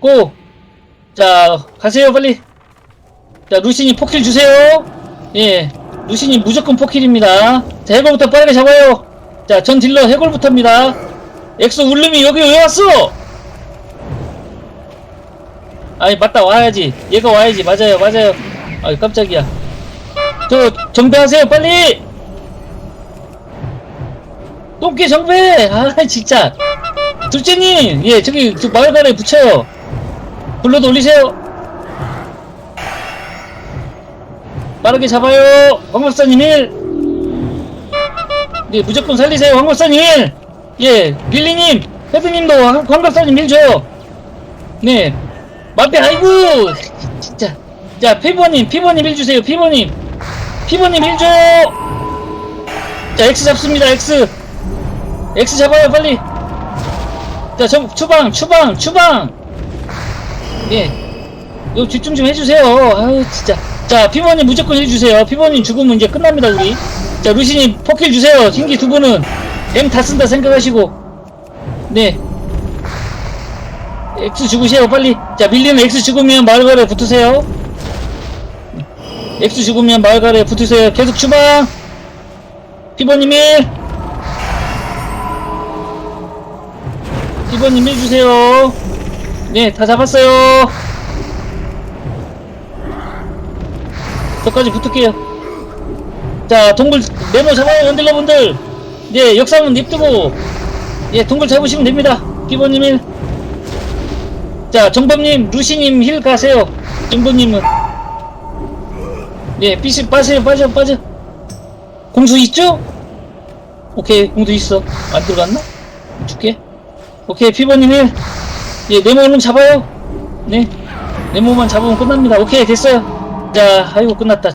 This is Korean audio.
고! 자, 가세요, 빨리. 자, 루시님 포킬 주세요. 예, 루시님 무조건 포킬입니다. 자, 해골부터 빠르게 잡아요. 자, 전 딜러 해골부터입니다. 엑소 울름이 여기 왜 왔어? 아니, 맞다, 와야지. 얘가 와야지. 맞아요, 맞아요. 아이, 깜짝이야. 저, 정배하세요, 빨리! 똥개 정배! 아, 진짜. 둘째님, 예, 저기, 저 마을간에 붙여요. 불러도 올리세요. 빠르게 잡아요. 황 박사님 일. 예, 무조건 살리세요. 황 박사님 일. 예, 릴리님, 헤드님도 황, 황 박사님 일 줘요. 네. 마페, 아이고! 진짜. 자, 피버님, 피버님 일 주세요. 피버님. 피버님 일 줘! 자, X 잡습니다. X. X 잡아요, 빨리. 자, 저, 추방, 추방, 추방! 예. 요 집중 좀 해주세요. 아유, 진짜. 자, 피버님 무조건 해주세요. 피버님 죽으면 이제 끝납니다, 우리. 자, 루시님 포킬 주세요. 흰기 두 분은 M 다 쓴다 생각하시고. 네. X 죽으세요, 빨리. 자, 밀리는 X 죽으면 마을가래 붙으세요. X 죽으면 마을가래 붙으세요. 계속 추방! 피버님 1! 피버님 1 주세요. 네, 다 잡았어요. 저까지 붙을게요. 자, 동굴 네모 잡아요, 연딜러분들. 예, 역사문 냅두고, 예, 동굴 잡으시면 됩니다. 기본님 일. 자, 정범님, 루시님 힐 가세요. 정범님은. 예, 삐시 빠세요, 빠져, 빠져. 공수 있죠? 오케이, 공수 있어. 안 들어갔나? 줄게. 오케이, 피버님 힐. 예, 네모 얼른 잡아요. 네. 네모만 잡으면 끝납니다. 오케이, 됐어요. 자, 아이고, 끝났다.